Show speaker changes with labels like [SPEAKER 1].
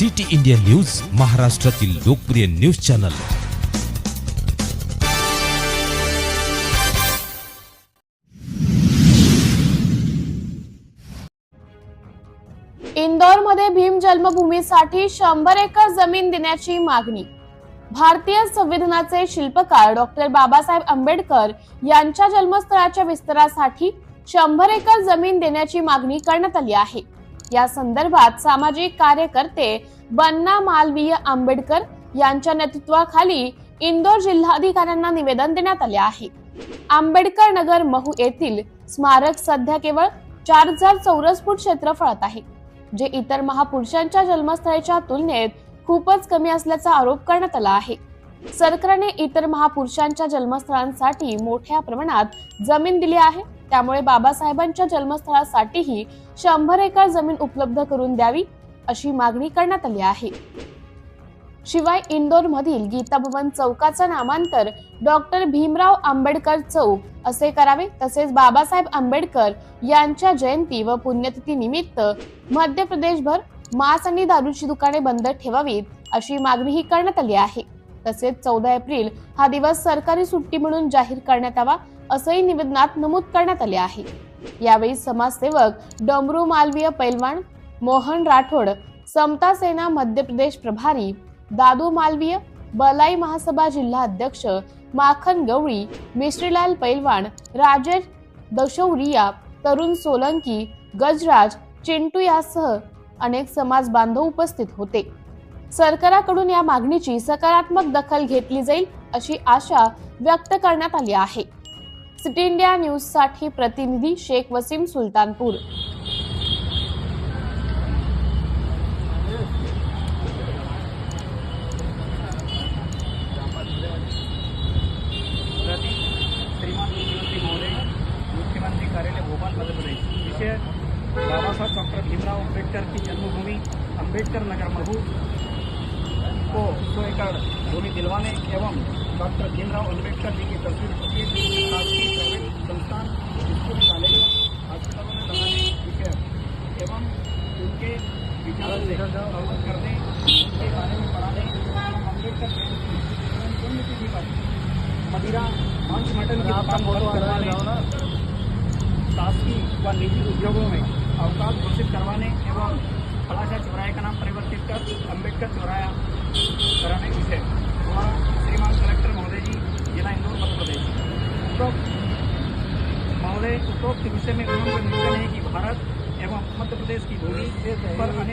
[SPEAKER 1] City India news महाराष्ट्रातील लोकप्रिय news channel.
[SPEAKER 2] इंदोरमध्ये भीम जन्मभूमीसाठी शंभर एकर जमीन देण्याची मागणी. भारतीय संविधानाचे शिल्पकार डॉक्टर बाबासाहेब आंबेडकर यांच्या जन्मस्थळाच्या विस्तारासाठी शंभर एकर जमीन देण्याची मागणी करण्यात आली आहे. या संदर्भात सामाजिक कार्यकर्ते बन्ना मालवीय आंबेडकर यांच्या नेतृत्वाखाली इंदोर जिल्हाधिकाऱ्यांना निवेदन देण्यात आले आहे. आंबेडकर नगर महू येथील स्मारक सध्या केवळ चार हजार चौरस फूट क्षेत्रफळात आहे जे इतर महापुरुषांच्या जन्मस्थळाच्या तुलनेत खूपच कमी असल्याचा आरोप करण्यात आला आहे. सरकारने इतर महापुरुषांच्या जन्मस्थळांसाठी मोठ्या प्रमाणात जमीन दिली आहे. त्यामुळे बाबासाहेबांच्या जन्मस्थळासाठीही शंभर एकर जमीन उपलब्ध करून द्यावी अशी मागणी करण्यात आली आहे. शिवाय इंदोर मधील गीता भवन चौकाचं नामांतर डॉक्टर भीमराव आंबेडकर चौक असे करावे तसेच बाबासाहेब आंबेडकर यांच्या जयंती व पुण्यतिथी निमित्त मध्य प्रदेशभर मांस आणि दारूची दुकाने बंद ठेवावीत अशी मागणीही करण्यात आली आहे. तसेच चौदा एप्रिल हा दिवस सरकारी सुट्टी म्हणून जाहीर करण्यात यावा असंही निवेदनात नमूद करण्यात आले आहे. यावेळी समाजसेवक डमरू मालवीय पैलवान मोहन राठोड समता सेना मध्य प्रदेश प्रभारी दादू मालवीय बलाई महासभा जिल्हा अध्यक्ष माखन गवळी मिश्रीलाल पैलवान राजेश दशौरिया तरुण सोलंकी गजराज चिंटू यासह अनेक समाज बांधव उपस्थित होते. सरकाराकडून या मागणीची सकारात्मक दखल घेतली जाईल अशी आशा व्यक्त करण्यात आली आहे. सिटी इंडिया न्यूजसाठी प्रतिनिधी शेख वसीम सुलतानपूर.
[SPEAKER 3] प्रति मुख्यमंत्री कार्यालय भोपाल मध्य प्रदेश विषय डॉक्टर भीमराव की नगर महू. को सौ एकड़ भूमि दिलवाने एवं डॉक्टर भीमराव अंबेडकर जी की तस्वीर संस्थान, स्कूल कॉलेजों हॉस्पिटलों में लगाने एवं उनके विचारों से अवगत करने उनके बारे में पढ़ाने अंबेडकर मदिरा, मांस मटन की करवाने, शासकीय व निजी उद्योगों में अवकाश घोषित करवाने एवं फलाशा चौराहे का नाम परिवर्तित कर अंबेडकर चौराया उपरोक्त विषय में उन्होंने निवेदन है कि भारत एवं मध्य प्रदेश की भूमि पर अनेक